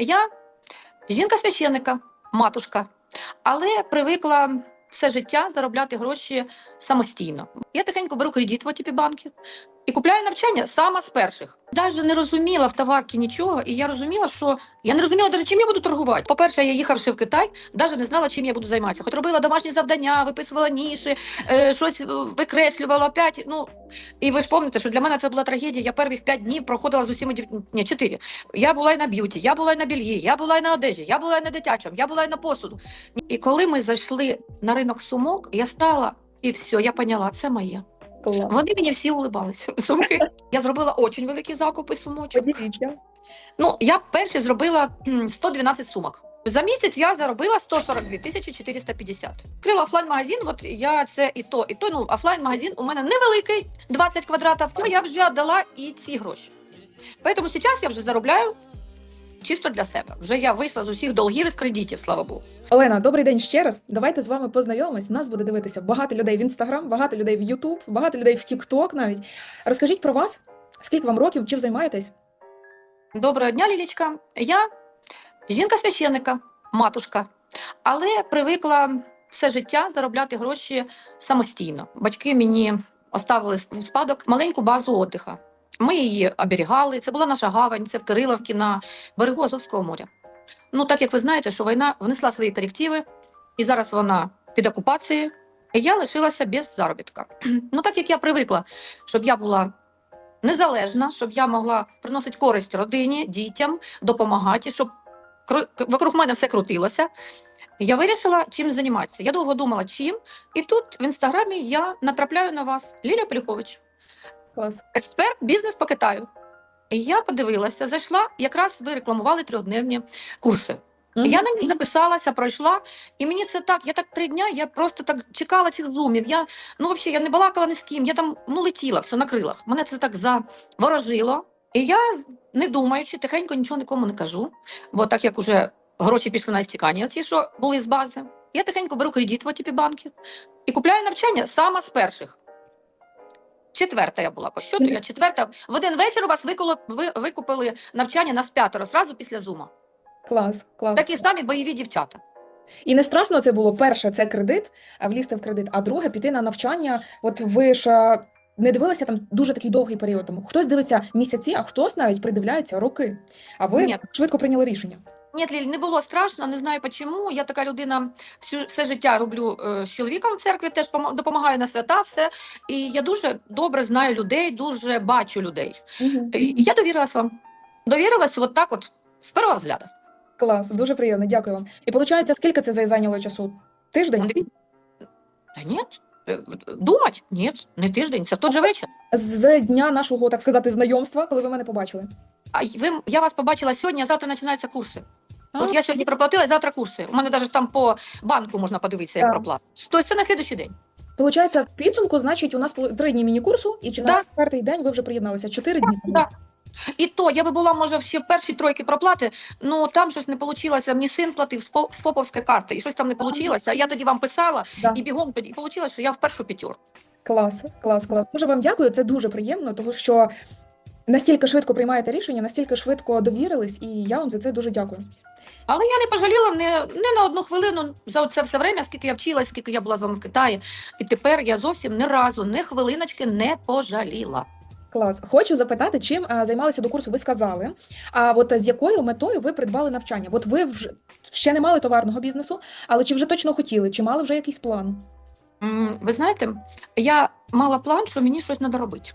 Я жінка священника, матушка, але привикла все життя заробляти гроші самостійно. Я тихенько беру кредит в отіпі банки і купляю навчання саме з перших. Навіть не розуміла в товарці нічого, і я розуміла, що я не розуміла навіть, чим я буду торгувати. По-перше, я їхавши в Китай, навіть не знала, чим я буду займатися. Хоч робила домашні завдання, виписувала ніші, е, щось е, викреслювала опять. Ну і ви ж пам'ятаєте, що для мене це була трагедія. Я перших п'ять днів проходила з усіма дів... Ні, чотири. Я була і на б'юті, я була і на бельї, я була і на одежі, я була і на дитячому, я була і на посуду. І коли ми зайшли на ринок сумок, я стала і все, я поняла, це моє. Клас. Вони мені всі улибалися. Сумки. Я зробила дуже великі закупи сумочок. Поділіться. Ну, я перші зробила м, 112 сумок. За місяць я заробила 142 тисячі 450. Відкрила офлайн-магазин, от я це і то, і то. Ну, офлайн-магазин у мене невеликий, 20 квадратів, то я вже віддала і ці гроші. Тому зараз я вже заробляю чисто для себе. Вже я вийшла з усіх долгів і з кредитів, слава Богу. Олена, добрий день ще раз. Давайте з вами познайомимось. Нас буде дивитися багато людей в інстаграм, багато людей в Ютуб, багато людей в Тікток навіть. Розкажіть про вас, скільки вам років, чим займаєтесь? Доброго дня, Лілічка. Я жінка священика, матушка, але привикла все життя заробляти гроші самостійно. Батьки мені оставили в спадок маленьку базу отдиха. Ми її оберігали. Це була наша гавань, це в Кириловці на берегу Азовського моря. Ну, так як ви знаєте, що війна внесла свої корективи, і зараз вона під окупацією, я лишилася без заробітка. Ну, так як я привикла, щоб я була незалежна, щоб я могла приносити користь родині, дітям, допомагати, щоб кру- вокруг мене все крутилося. Я вирішила, чим займатися. Я довго думала, чим. І тут в інстаграмі я натрапляю на вас, Лілія Поліхович, Клас. експерт бізнес по Китаю. І я подивилася, зайшла, якраз ви рекламували трьохдневні курси. Я на них записалася, пройшла, і мені це так. Я так три дня, я просто так чекала цих зумів. Я ну взагалі я не балакала ні з ким. Я там ну летіла все на крилах. Мене це так заворожило. І я, не думаючи, тихенько нічого нікому не кажу. Бо так як уже гроші пішли на стікання, ті, що були з бази, я тихенько беру кредит в ОТП банки і купляю навчання саме з перших. Четверта я була по щоту, я четверта. В один вечір у вас викули, ви, викупили навчання на п'ятеро, зразу після зума. Клас, клас. Такі самі бойові дівчата. І не страшно це було. Перше, це кредит, а влізти в кредит, а друге піти на навчання. От ви ж не дивилися там дуже такий довгий період. Тому хтось дивиться місяці, а хтось навіть придивляється роки. А ви Ні. швидко прийняли рішення. Ні, Ліль, не було страшно, не знаю чому. Я така людина всю все життя роблю е, з чоловіком в церкві, теж допомагаю на свята, все. І я дуже добре знаю людей, дуже бачу людей. І я довірилась вам. Довірилась от так, от з першого взгляду. Клас, дуже приємно, дякую вам. І виходить, скільки це зайняло часу? Тиждень? Та ні, е, думать? Ні, не тиждень, це в той же вечір. З дня нашого, так сказати, знайомства, коли ви мене побачили. А ви, я вас побачила сьогодні, а завтра починаються курси. А, От я сьогодні проплатила, завтра курси. У мене навіть там по банку можна подивитися, як проплата. Тобто це на слідуючий день. Получається, в підсумку, значить, у нас три дні міні-курсу, і чи Да. на четвертий день ви вже приєдналися? Чотири дні. Да. І то я би була, може, ще в першій тройки проплати, ну там щось не вийшло. Мені син платив з по- з поповської карти, і щось там не вийшло. А я тоді вам писала, Да. і бігом тоді і вийшло, що я в першу п'ятерку. Клас, клас, клас. Дуже вам дякую. Це дуже приємно, тому що настільки швидко приймаєте рішення, настільки швидко довірились, і я вам за це дуже дякую. Але я не пожаліла не, не на одну хвилину за це все время, скільки я вчилась, скільки я була з вами в Китаї. І тепер я зовсім ні разу, ні хвилиночки не пожаліла. Клас. Хочу запитати, чим а, займалися до курсу. Ви сказали. А от з якою метою ви придбали навчання? От ви вже ще не мали товарного бізнесу, але чи вже точно хотіли, чи мали вже якийсь план? Ви знаєте, я мала план, що мені щось треба робити.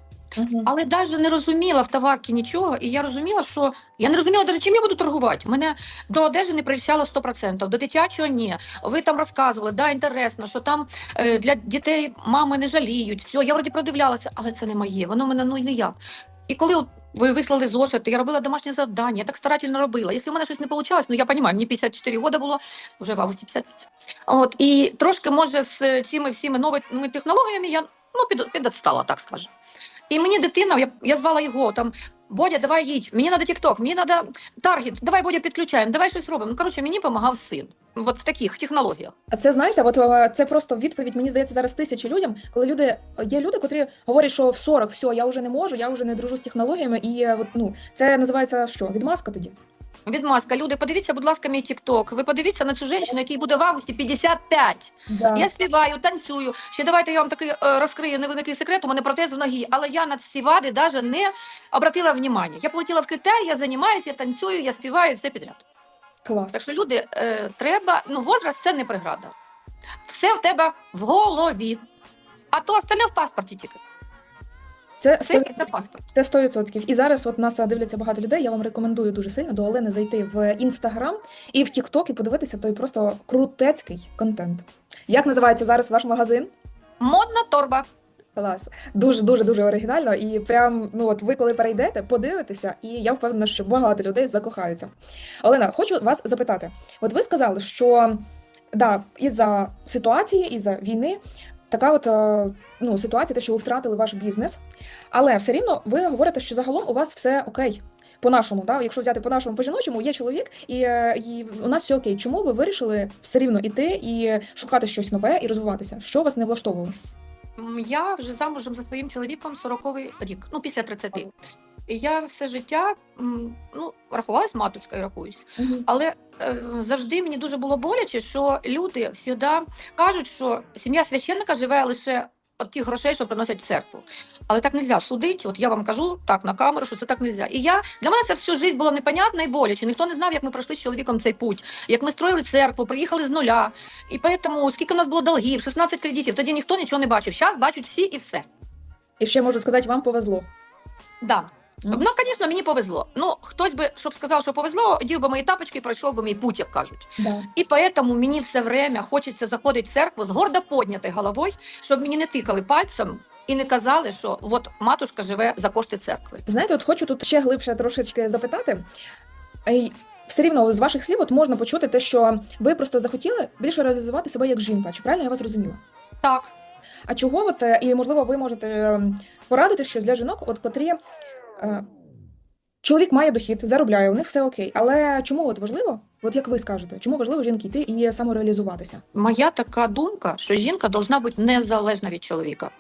Але навіть не розуміла в товарці нічого, і я розуміла, що я не розуміла навіть, чим я буду торгувати. Мене до одежі не прищало 100%, до дитячого ні. Ви там розказували, да, інтересно, що там е, для дітей мами не жаліють. Все, я вроді продивлялася, але це не моє, воно мене ну ніяк. І коли от ви вислали зошити, я робила домашнє завдання, я так старательно робила. Якщо в мене щось не вийшло, ну я розумію, мені 54 роки було, вже в августі 55. От, і трошки, може, з цими всіми новими технологіями я ну, під, підотстала, так скажемо. І мені дитина, я, я звала його там. Бодя, давай їдь, мені треба Тікток, мені треба таргет, давай Бодя підключаємо, давай щось робимо. Ну, коротше, мені допомагав син. От в таких технологіях. А це знаєте, от е, це просто відповідь. Мені здається, зараз тисячі людям, коли люди є люди, котрі говорять, що в 40 все, я вже не можу, я вже не дружу з технологіями, і е, от, ну це називається що? Відмазка тоді. Відмазка, люди, подивіться, будь ласка, мій тікток. Ви подивіться на цю жінку, якій буде в августі 55. Да. Я співаю, танцюю. Ще давайте я вам такий е, розкрию невеликий секрет. У мене протез в ногі, але я на ці вади навіть не обратила внимання. Я полетіла в Китай, я займаюся, я танцюю, я співаю, все підряд. Клас. Так що люди, е, треба, ну, возраст це не преграда. Все в тебе в голові. А то остальне в паспорті тільки. Це Все 100%. це паспорт. Це 100%. І зараз от нас дивляться багато людей. Я вам рекомендую дуже сильно до Олени зайти в інстаграм і в Тікток і подивитися той просто крутецький контент. Як називається зараз ваш магазин? Модна торба. Клас. Дуже дуже дуже оригінально. І прям ну от ви коли перейдете, подивитеся, і я впевнена, що багато людей закохаються. Олена, хочу вас запитати: от ви сказали, що да, із-за ситуації, із-за війни, така от е, ну, ситуація, те, що ви втратили ваш бізнес, але все рівно ви говорите, що загалом у вас все окей. По-нашому, да? якщо взяти по-нашому, по-жіночому, є чоловік, і, е, і у нас все окей. Чому ви вирішили все рівно іти і шукати щось нове і розвиватися? Що вас не влаштовувало? Я вже замужем за своїм чоловіком 40-й рік, ну після 30. І я все життя ну, рахувалась матушкою, рахуюсь. Але е, завжди мені дуже було боляче, що люди завжди кажуть, що сім'я священника живе лише від тих грошей, що приносять в церкву. Але так не можна судити. От я вам кажу так на камеру, що це так не можна. І я для мене це всю життя було непонятно і боляче. Ніхто не знав, як ми пройшли з чоловіком цей путь, як ми строїли церкву, приїхали з нуля. І тому скільки у нас було долгів, 16 кредитів. Тоді ніхто нічого не бачив. Зараз бачать всі і все. І ще можу сказати, вам повезло. Да. Ну, звісно, мені повезло. Ну, хтось би, щоб сказав, що повезло, одів би мої тапочки і пройшов би мій путь, як кажуть. Да. І поэтому мені все время хочеться заходити в церкву з гордо піднятою головою, щоб мені не тикали пальцем і не казали, що от матушка живе за кошти церкви. Знаєте, от хочу тут ще глибше трошечки запитати. Все рівно з ваших слів от можна почути те, що ви просто захотіли більше реалізувати себе як жінка. Чи правильно я вас розуміла? Так, А чого от, е, і можливо ви можете е, порадити щось для жінок, от котрі чоловік має дохід, заробляє, у них все окей. Але чому от важливо, от як ви скажете, чому важливо жінки йти і самореалізуватися? моя така думка, що жінка повинна бути незалежна від чоловіка.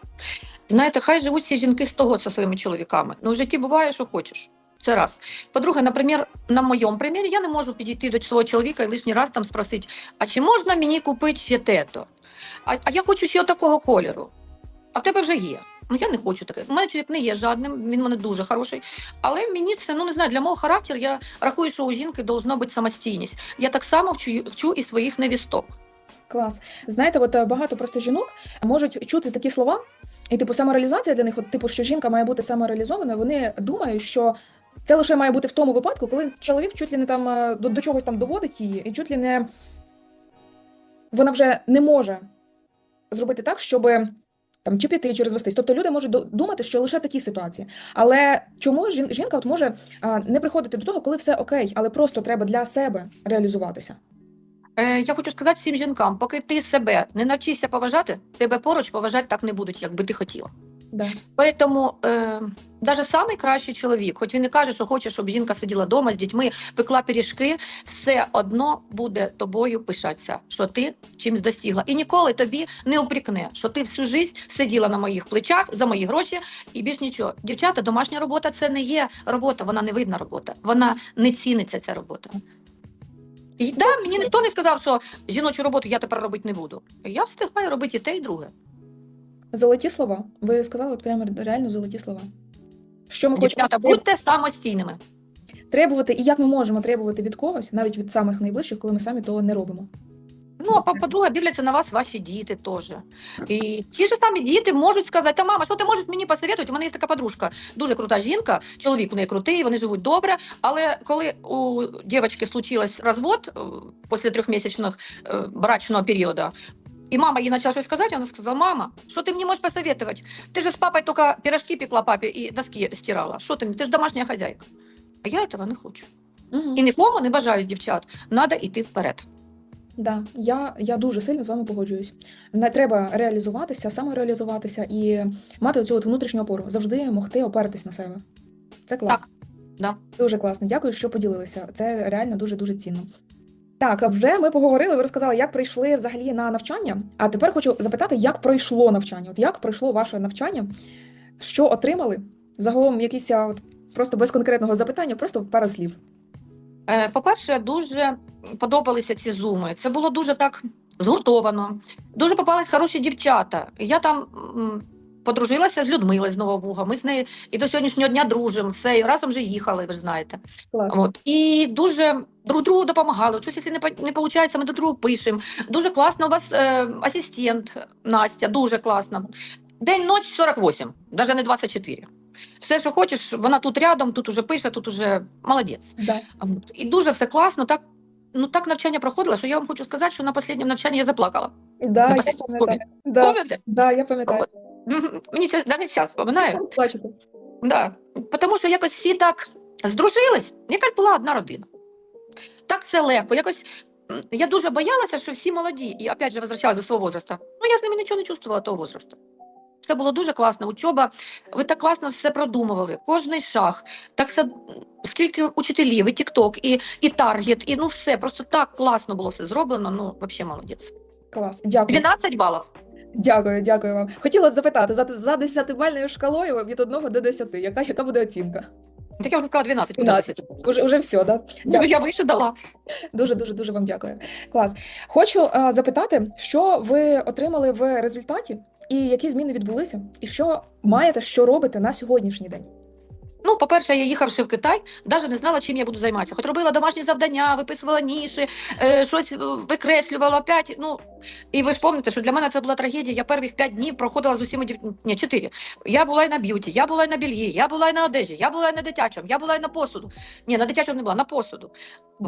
Знаєте, хай живуть всі жінки 100 років зі своїми чоловіками. Ну, в житті буває, що хочеш. Це раз. По-друге, наприклад, на моєму примірі я не можу підійти до свого чоловіка і лишній раз там спросити, а чи можна мені купити ще тето? А, а я хочу ще такого кольору. А в тебе вже є. Ну я не хочу таке. У мене чоловік не є жадним, він мене дуже хороший. Але мені це ну не знаю, для мого характеру я рахую, що у жінки должна бути самостійність. Я так само вчу, вчу і своїх невісток. Клас. Знаєте, от е, багато просто жінок можуть чути такі слова, і типу самореалізація для них, от типу, що жінка має бути самореалізована, вони думають, що це лише має бути в тому випадку, коли чоловік чуть ли не там е, до, до чогось там доводить її, і чуть ли не вона вже не може зробити так, щоб там чи піти, чи розвестись. Тобто люди можуть думати, що лише такі ситуації. Але чому жінка от може не приходити до того, коли все окей, але просто треба для себе реалізуватися? Е, я хочу сказати всім жінкам, поки ти себе не навчишся поважати, тебе поруч поважати так не будуть, як би ти хотіла. Да. Тому е, навіть самий кращий чоловік, хоч він не каже, що хоче, щоб жінка сиділа вдома з дітьми, пекла пиріжки, все одно буде тобою пишатися, що ти чимось достигла. І ніколи тобі не упрікне, що ти всю життя сиділа на моїх плечах за мої гроші і більш нічого. Дівчата, домашня робота це не є робота, вона не видна робота, вона не ціниться ця робота. І да, мені ніхто не сказав, що жіночу роботу я тепер робити не буду. Я встигаю робити і те, і друге. Золоті слова. Ви сказали от прямо реально золоті слова. Що ми Дівчата, хочемо будьте самостійними. требувати, і як ми можемо требувати від когось, навіть від самих найближчих, коли ми самі того не робимо. Ну, а по- по-друге, дивляться на вас ваші діти теж. І ті ж самі діти можуть сказати, та мама, що ти можеш мені посоветувати? У мене є така подружка, дуже крута жінка, чоловік у неї крутий, вони живуть добре. Але коли у дівчинки случилось розвод е, після трьохмісячного е, брачного періоду, і мама їй почала щось сказати, вона сказала: Мама, що ти мені можеш посоветувати? Ти ж з папою тільки пирожки пекла папі і доски стирала. Що ти мені? Ти ж домашня хазяйка. А я цього не хочу. Угу. І нікому не бажаю з дівчат. Надо йти вперед. Да, я, я дуже сильно з вами погоджуюсь. Не треба реалізуватися, самореалізуватися і мати оцю от внутрішню опору, завжди могти опертись на себе. Це класно. да. Дуже класно. Дякую, що поділилися. Це реально дуже дуже цінно. Так, вже ми поговорили. Ви розказали, як прийшли взагалі на навчання. А тепер хочу запитати, як пройшло навчання? От як пройшло ваше навчання? Що отримали? Загалом, якісь от, просто без конкретного запитання, просто пару слів. Е, По-перше, дуже подобалися ці зуми. Це було дуже так згуртовано. Дуже попались хороші дівчата. Я там подружилася з Людмилою з Нового Буга. Ми з нею і до сьогоднішнього дня дружимо. Все, і разом вже їхали, ви ж знаєте. Клас. От. І дуже друг другу допомагали. Щось, якщо не, не виходить, ми до другу пишемо. Дуже класно у вас е, асистент Настя, дуже класно. День ніч 48, навіть не 24. Все, що хочеш, вона тут рядом, тут уже пише, тут уже молодець. Да. От. І дуже все класно. Так, ну, так навчання проходило, що я вам хочу сказати, що на останньому навчанні я заплакала. Да, На я пам'ятаю. Да, да, я пам'ятаю. Мгм. Мені навіть час вспоминаю. Да. Тому що якось всі так здружились, якась була одна родина. Так все легко. Якось я дуже боялася, що всі молоді, і опять же возвращалась до свого возрасту. Ну я з ними нічого не чувствувала того возрасту. Все було дуже класно. Учоба, ви так класно все продумували, кожний шаг. Так все, скільки учителів, і тікток, і, і таргет, і ну все. Просто так класно було все зроблено. Ну, взагалі молодець. Клас. Дякую. 12 балів. Дякую, дякую вам. Хотіла запитати за, за 10-бальною шкалою від 1 до 10, яка, яка буде оцінка? Так я вже сказала 12, куди 12. 10? Уже, уже все, да? Дякую. Я вище дала. Дуже дуже дуже вам дякую. Клас. Хочу а, запитати, що ви отримали в результаті, і які зміни відбулися, і що маєте, що робите на сьогоднішній день? Ну, по-перше, я їхавши в Китай, навіть не знала, чим я буду займатися. Хоч робила домашні завдання, виписувала ніші, е, щось е, викреслювала п'ять. Ну, і ви ж пам'ятаєте, що для мене це була трагедія. Я перших п'ять днів проходила з усіма дів... Ні, чотири. Я була і на б'юті, я була і на більї, я була і на одежі, я була і на дитячому, я була і на посуду. Ні, на дитячому не була, на посуду.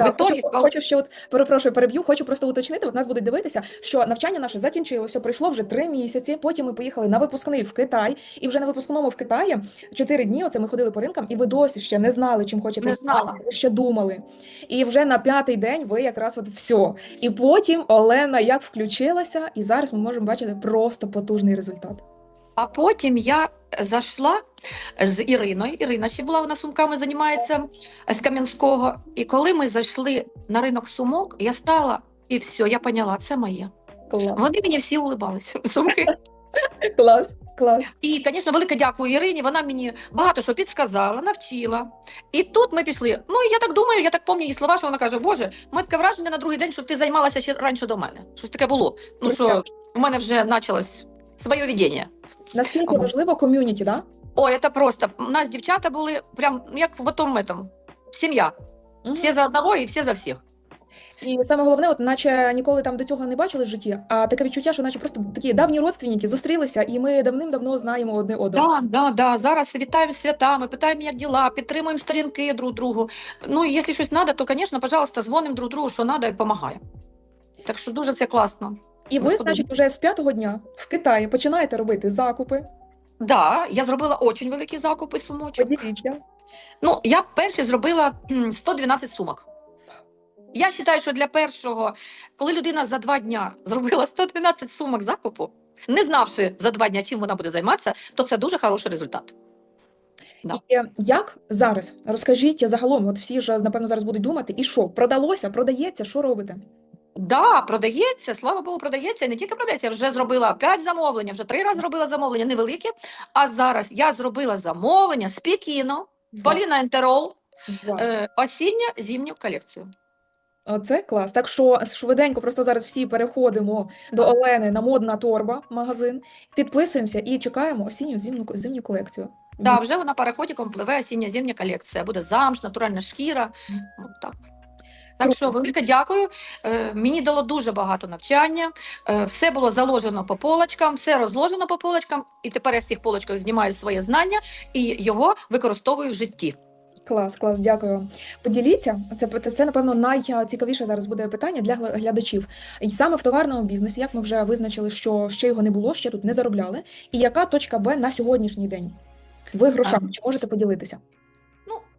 В ітогі, хочу, хочу ще от перепрошую, переб'ю. Хочу просто уточнити. От нас будуть дивитися, що навчання наше закінчилося. Пройшло вже три місяці. Потім ми поїхали на випускний в Китай, і вже на випускному в Китаї чотири дні. Оце ми ходили по ринкам, і ви досі ще не знали, чим хочете Не знала. Ви ще думали. І вже на п'ятий день ви якраз от все. І потім Олена як включилася, і зараз ми можемо бачити просто потужний результат. А потім я зайшла з Іриною. Ірина ще була вона сумками займається з Кам'янського. І коли ми зайшли на ринок сумок, я стала і все, я поняла, це моє. Клас, Вони мені всі улибалися. Сумки. клас, клас. І, звісно, велике дякую Ірині. Вона мені багато що підсказала, навчила. І тут ми пішли. Ну я так думаю, я так пам'ятаю її слова, що вона каже: Боже, у мене таке враження на другий день, що ти займалася ще раніше до мене. Щось таке було. Ну що у мене вже почалось своє відіння. Наскільки важливо ком'юніті, да? Ой, це просто. У нас дівчата були прям ну, як в тому этом, сім'я. Мгм. Всі за одного і всі за всіх. І саме головне, от наче ніколи там до цього не бачили в житті, а таке відчуття, що наче просто такі давні родственники зустрілися, і ми давним-давно знаємо одне одного. Да, да, да. Зараз вітаємо святами, питаємо, як діла, підтримуємо сторінки друг другу. Ну, і якщо щось треба, то, звісно, пожалуйста, дзвонимо друг другу, що треба, і допомагає. Так що дуже все класно. І ви, Господи. значить, вже з п'ятого дня в Китаї починаєте робити закупи. Да, я зробила дуже великі закупи сумочок. Поділіться. Ну, я перші зробила м, 112 сумок. Я вважаю, що для першого, коли людина за два дня зробила 112 сумок закупу, не знавши за два дня, чим вона буде займатися, то це дуже хороший результат. Да. І як зараз? Розкажіть загалом, от всі ж напевно зараз будуть думати, і що продалося, продається, що робите? Да, продається, слава Богу, продається. І не тільки продається, я вже зробила 5 замовлень, вже три рази зробила замовлення невеликі. А зараз я зробила замовлення з Пекіну, Поліна Ентерол, е, осінньо зимню колекцію. Оце клас. Так що швиденько, просто зараз всі переходимо до Олени на модна торба магазин, підписуємося і чекаємо осінню зимню зимню колекцію. Да, вже вона переходиком пливе осіння зимня колекція. Буде замш, натуральна шкіра. Ну, так. Так що велике дякую. Е, мені дало дуже багато навчання. Е, все було заложено по полочкам, все розложено по полочкам, і тепер я з цих полочок знімаю своє знання і його використовую в житті. Клас, клас, дякую. Поділіться, це, це напевно найцікавіше зараз буде питання для глядачів. І саме в товарному бізнесі, як ми вже визначили, що ще його не було, ще тут не заробляли. І яка точка Б на сьогоднішній день? Ви грошами, чи можете поділитися?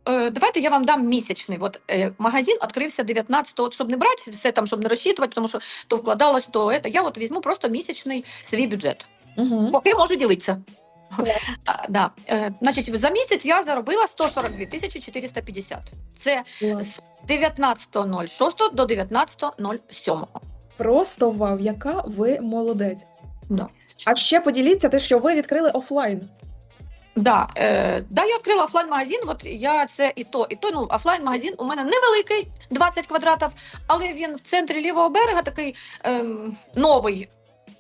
Е, давайте я вам дам місячний. От е, магазин відкрився 19-го, щоб не брати все там, щоб не розчитувати, тому що то вкладалось, то це. Я от візьму просто місячний свій бюджет. Угу. Поки можу ділитися. А, да. е, значить, за місяць я заробила 142 тисячі 450. Це з 19.06 до 19.07. Просто вау, яка ви молодець. Да. А ще поділіться те, що ви відкрили офлайн. Да, е, да, я відкрила офлайн-магазин. От я це і то, і то. Ну, офлайн-магазин у мене невеликий, 20 квадратів, але він в центрі лівого берега такий ем, новий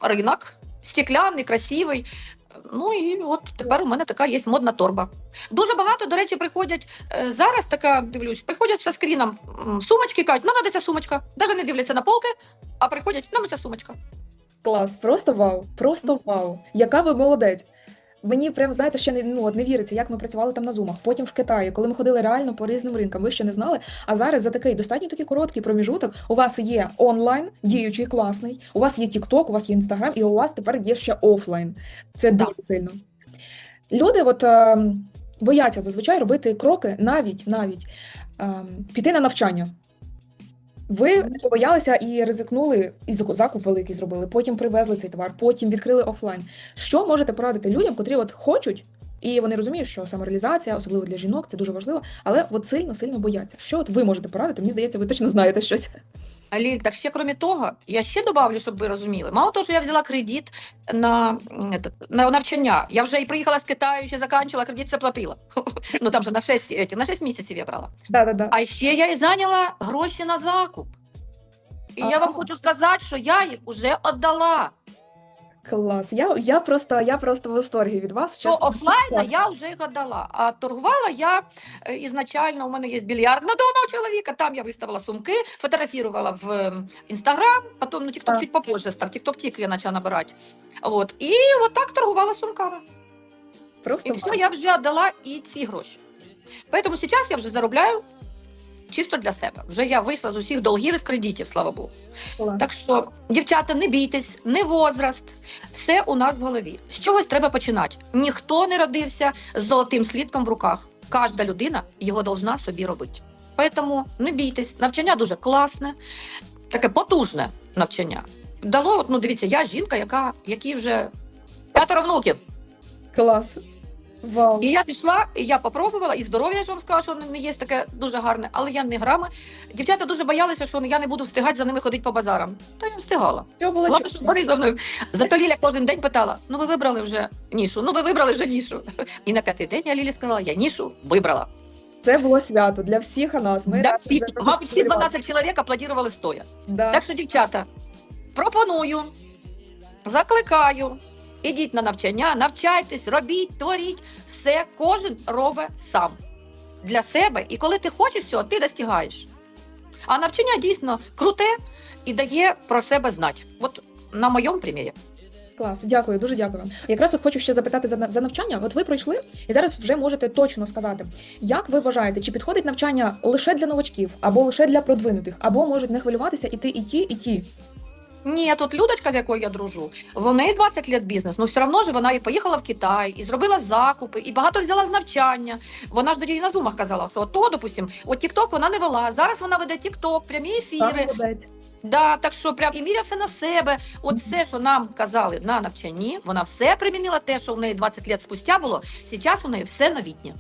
ринок, стекляний, красивий. Ну і от тепер у мене така є модна торба. Дуже багато, до речі, приходять е, зараз. Така дивлюсь, приходять зі скріном м, сумочки, кажуть, ну надо ця сумочка. Навіть не дивляться на полки, а приходять, нам ця сумочка. Клас, просто вау, просто вау. Яка ви молодець. Мені прям знаєте, ще не ну от не віриться, як ми працювали там на зумах. Потім в Китаї, коли ми ходили реально по різним ринкам, ви ще не знали. А зараз за такий достатньо такий короткий проміжуток. У вас є онлайн, діючий класний, у вас є TikTok, у вас є Instagram, і у вас тепер є ще офлайн. Це Да. дуже сильно. Люди, от е, бояться зазвичай робити кроки, навіть навіть е, піти на навчання. Ви побоялися і ризикнули, і заку- закуп великий зробили, потім привезли цей товар, потім відкрили офлайн. Що можете порадити людям, котрі от хочуть, і вони розуміють, що самореалізація, особливо для жінок, це дуже важливо, але от сильно сильно бояться. Що от ви можете порадити? Мені здається, ви точно знаєте щось. Ліль, так ще крім того, я ще добавлю, щоб ви розуміли. Мало того, що я взяла кредит на, на навчання. Я вже і приїхала з Китаю, ще закінчила, кредит заплатила. Ну там же на 6, на 6 місяців я брала. А ще я і зайняла гроші на закуп. І я вам хочу сказати, що я їх вже віддала. Клас. Я, я просто я просто в восторгі від вас. Чесно. офлайна я вже віддала. А торгувала я е, ізначально, у мене є більярд на дома у чоловіка, там я виставила сумки, фотографувала в Інстаграм, потім ну, Так. чуть попозже став, TikTok тільки я почала набирати. Вот. І от так торгувала сумками. Просто І все, я вже віддала і ці гроші. Тому зараз я вже заробляю чисто для себе. Вже я вийшла з усіх долгів і з кредитів, слава Богу. клас. Так що, дівчата, не бійтесь, не возраст, все у нас в голові. З чогось треба починати. Ніхто не родився з золотим слідком в руках. Кожна людина його должна собі робити. Тому не бійтесь, навчання дуже класне, таке потужне навчання. Дало, от, ну дивіться, я жінка, яка якій вже п'ятеро внуків. Клас. Вау. І я пішла, і я попробувала, і здоров'я ж вам сказала, що не- є таке дуже гарне, але я не грами. Дівчата дуже боялися, що я не буду встигати за ними ходити по базарам. Та я встигала. Все було Ладно, що. За мною. Зато Ліля кожен день питала: ну ви вибрали вже нішу, ну ви вибрали вже нішу. І на п'ятий день я Лілі сказала, я нішу вибрала. Це було свято для всіх у нас. Ми разом всіх, мабуть, всі сподівалися. 12 чоловік аплодували стоя. Да. Так що, дівчата, пропоную, закликаю, ідіть на навчання, навчайтесь, робіть, творіть, все кожен робить сам для себе. І коли ти хочеш цього, ти достигаєш. А навчання дійсно круте і дає про себе знати. От на моєму примірі. Клас, дякую, дуже дякую. Якраз от хочу ще запитати за, за навчання. От ви пройшли і зараз вже можете точно сказати, як ви вважаєте, чи підходить навчання лише для новачків, або лише для продвинутих, або можуть не хвилюватися іти і ті, і ті. Ні, тут Людочка, з якою я дружу, в неї 20 років бізнес. Ну все одно ж вона і поїхала в Китай, і зробила закупи, і багато взяла з навчання. Вона ж тоді на зумах казала, що то, допустим, от TikTok вона не вела. Зараз вона веде TikTok, прямі ефіри. Да, так що прям і міря все на себе. От все, що нам казали на навчанні, вона все примінила те, що в неї 20 років спустя було. Зараз у неї все новітнє.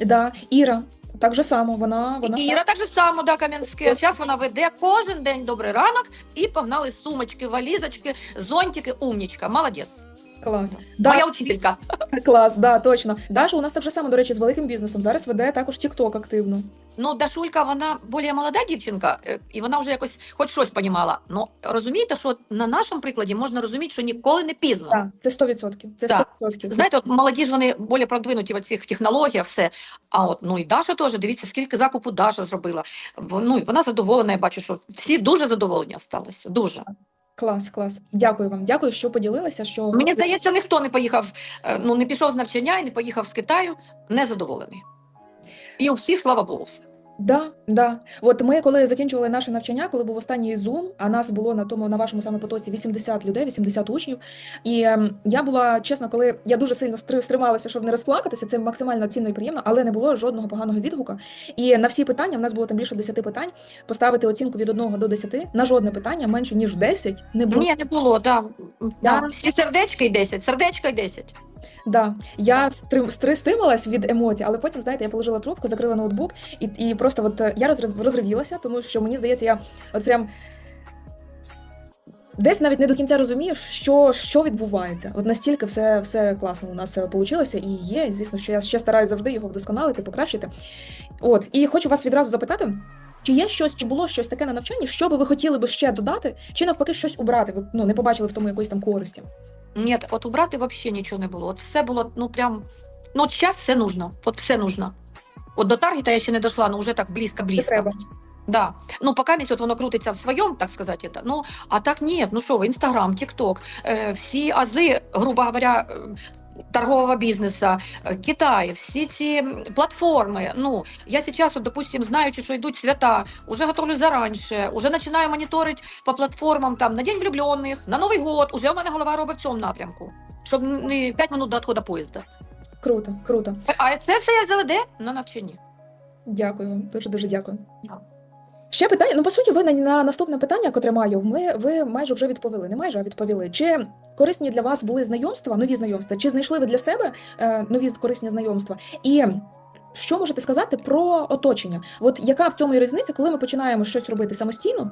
Да, Іра, так же само, вона, вона Іра так же само, да, Кам'янське. Зараз вона веде кожен день добрий ранок і погнали сумочки, валізочки, зонтики, умнічка. Молодець. Клас. Да, Моя учителька. клас, да, точно. Даша у нас так же само, до речі, з великим бізнесом. Зараз веде також TikTok активно. Ну, Дашулька, вона більш молода дівчинка, е, і вона вже якось хоч щось понімала. Ну розумієте, що на нашому прикладі можна розуміти, що ніколи не пізно. Так, це 100%. Це 100%. Так. Знаєте, от молоді ж вони більш продвинуті в цих технологіях, все. А от ну і Даша теж, дивіться, скільки закупу Даша зробила. Ну, і вона задоволена, я бачу, що всі дуже задоволені залишилися. Дуже. Клас, клас. Дякую вам. Дякую, що поділилися. Що Мені здається, ніхто не поїхав, е, ну не пішов з навчання і не поїхав з Китаю, незадоволений. І у всіх, слава Богу, все. Да, да. От ми, коли закінчували наше навчання, коли був останній Zoom, а нас було на тому на вашому саме потоці 80 людей, 80 учнів. І ем, я була чесно, коли я дуже сильно стри- стрималася, щоб не розплакатися, це максимально цінно і приємно, але не було жодного поганого відгука. І на всі питання, в нас було там більше 10 питань, поставити оцінку від 1 до 10, на жодне питання менше ніж 10 не було. Ні, не було, да. Да. да. Всі сердечка й 10, сердечка й 10. Да, я стрим, стрималась від емоцій, але потім, знаєте, я положила трубку, закрила ноутбук, і, і просто от е, я розрив, розривілася, тому що мені здається, я от прям десь навіть не до кінця розумієш, що, що відбувається. От настільки все, все класно у нас вийшло і є. І звісно, що я ще стараюся завжди його вдосконалити, покращити. От, і хочу вас відразу запитати. Чи є щось, чи було щось таке на навчанні, що би ви хотіли би ще додати, чи навпаки щось убрати? Ви ну не побачили в тому якоїсь там користі? Ні, от убрати взагалі нічого не було. От все було, ну прям, ну от зараз все нужно. От все нужно. От до таргета я ще не дійшла, ну вже так близько-близько. Да. Ну, пока місяць воно крутиться в своєму, так сказати, это. ну, а так ні, ну що ви, Інстаграм, Тікток, е, всі ази, грубо говоря, е, торгового бізнесу, е, Китай, всі ці м, платформи. Ну, я сейчас, от, допустим, знаючи, що йдуть свята, уже готовлю заранше, уже починаю моніторити по платформам там на День влюблених, на Новий год, уже у мене голова робить в цьому напрямку, щоб не 5 минут до відходу поїзда. Круто, круто. А це все я ЗЛД на навчанні. Дякую вам, дуже дуже дякую. Ще питання. Ну, по суті, ви на, на наступне питання, котре маю, ми ви майже вже відповіли. Не майже а відповіли. Чи корисні для вас були знайомства, нові знайомства? Чи знайшли ви для себе е, нові корисні знайомства? І що можете сказати про оточення? От яка в цьому і різниця, коли ми починаємо щось робити самостійно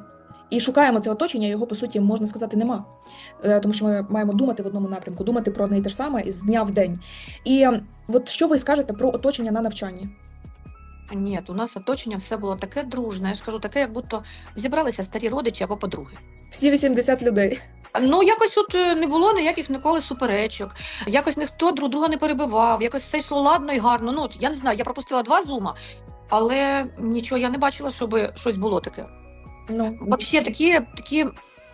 і шукаємо це оточення, його по суті можна сказати нема. Е, тому що ми маємо думати в одному напрямку, думати про одне і те ж саме з дня в день. І е, от що ви скажете про оточення на навчанні? Ні, у нас оточення все було таке дружне. Я ж кажу, таке, як будто зібралися старі родичі або подруги. Всі 80 людей. Ну, якось тут е, не було ніяких ніколи суперечок, якось ніхто друг друга не перебивав, якось все йшло ладно і гарно. Ну, от я не знаю, я пропустила два зума, але нічого я не бачила, щоб щось було таке. Ну, Взагалі, такі, такі,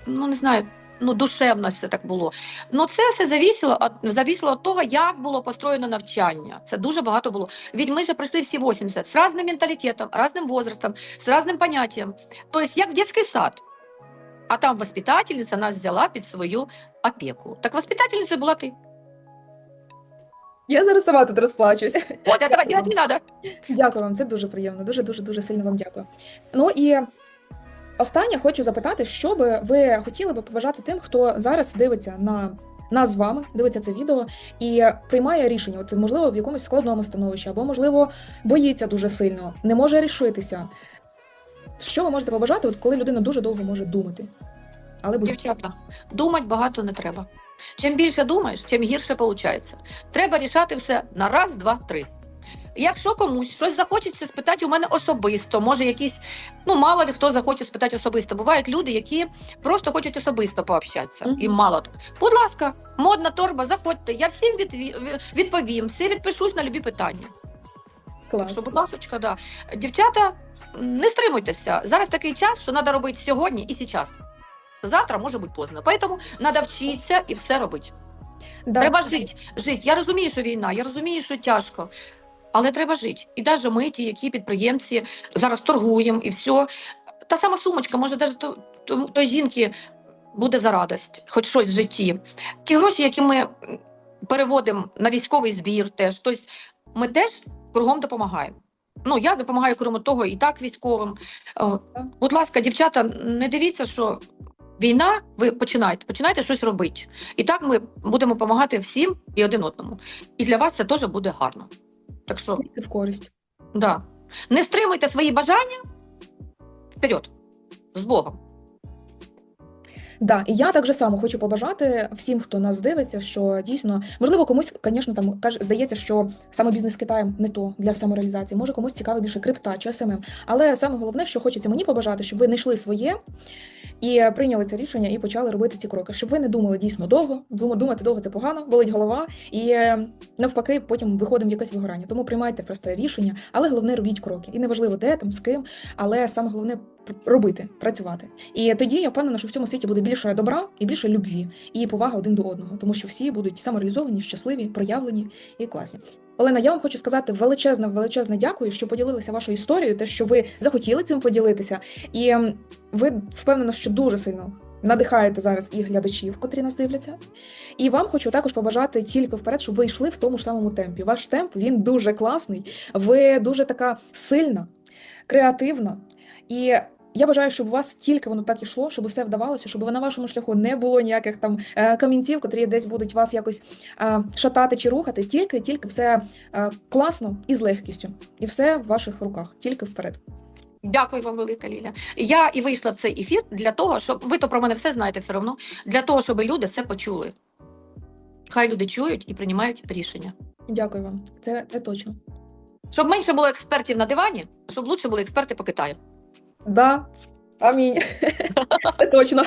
ну не знаю, ну душевно все так було. Ну це все завісило від, завісило від того, як було построєно навчання. Це дуже багато було. Ведь ми же пройшли всі 80 з різним менталітетом, різним возрастом, з різним поняттям. Тобто, як дитячий сад. А там воспитательниця нас взяла під свою опіку. Так воспитательницею була ти. Я зараз сама тут розплачусь. От, этого делать не надо. Дякую вам, це дуже приємно. Дуже дуже дуже сильно вам дякую. Ну і останнє хочу запитати, що би ви хотіли би побажати тим, хто зараз дивиться на нас з вами, дивиться це відео і приймає рішення, от можливо в якомусь складному становищі, або можливо боїться дуже сильно, не може рішитися. Що ви можете побажати, от коли людина дуже довго може думати? Але боїться. Дівчата, думати багато не треба. Чим більше думаєш, тим гірше виходить. Треба рішати все на раз, два, три. Якщо комусь щось захочеться спитати у мене особисто, може якісь, ну мало ли хто захоче спитати особисто. Бувають люди, які просто хочуть особисто пообщатися. Мгм. І мало так. Будь ласка, модна торба, заходьте. Я всім відві- відповім, всі відпишусь на любі питання. Клас. Що, будь ласка, да. Дівчата, не стримуйтеся. Зараз такий час, що треба робити сьогодні і зараз. Завтра може бути поздно. Тому треба вчитися і все робити. Да. Треба жити. жити. Я розумію, що війна, я розумію, що тяжко. Але треба жити. І навіть ми, ті, які підприємці, зараз торгуємо і все. Та сама сумочка, може, навіть то, то, той жінки буде за радость, хоч щось в житті. Ті гроші, які ми переводимо на військовий збір, теж тобто ми теж кругом допомагаємо. Ну, я допомагаю крім того, і так військовим. Будь ласка, дівчата, не дивіться, що війна, ви починайте, починайте щось робити. І так ми будемо допомагати всім і один одному. І для вас це теж буде гарно. Так що, в користь. да. не стримуйте свої бажання вперед, з Богом. Да, і я так же само хочу побажати всім, хто нас дивиться, що дійсно, можливо, комусь, звісно, там каже, здається, що саме бізнес Китаєм не то для самореалізації. Може, комусь цікаве більше крипта чи СММ. Але саме головне, що хочеться мені побажати, щоб ви знайшли своє і прийняли це рішення і почали робити ці кроки. Щоб ви не думали дійсно довго. Думати довго це погано, болить голова, і е, навпаки, потім виходимо в якесь вигорання. Тому приймайте просто рішення, але головне робіть кроки. І неважливо, де там, з ким, але саме головне робити, працювати. І тоді я впевнена, що в цьому світі буде більше добра і більше любві, і поваги один до одного, тому що всі будуть самореалізовані, щасливі, проявлені і класні. Олена, я вам хочу сказати величезне, величезне дякую, що поділилися вашою історією, те, що ви захотіли цим поділитися, і ви впевнена, що дуже сильно. Надихаєте зараз і глядачів, котрі нас дивляться. І вам хочу також побажати тільки вперед, щоб ви йшли в тому ж самому темпі. Ваш темп він дуже класний, ви дуже така сильна, креативна. І я бажаю, щоб у вас тільки воно так ішло, щоб все вдавалося, щоб на вашому шляху не було ніяких там е, камінців, котрі десь будуть вас якось е, шатати чи рухати. Тільки, тільки все е, класно і з легкістю. І все в ваших руках, тільки вперед. Дякую вам, велика Ліля. Я і вийшла в цей ефір для того, щоб ви то про мене все знаєте все одно, для того, щоб люди це почули. Хай люди чують і приймають рішення. Дякую вам. Це, це точно. Щоб менше було експертів на дивані, щоб лучше були експерти по Китаю. Да. Амінь. Точно.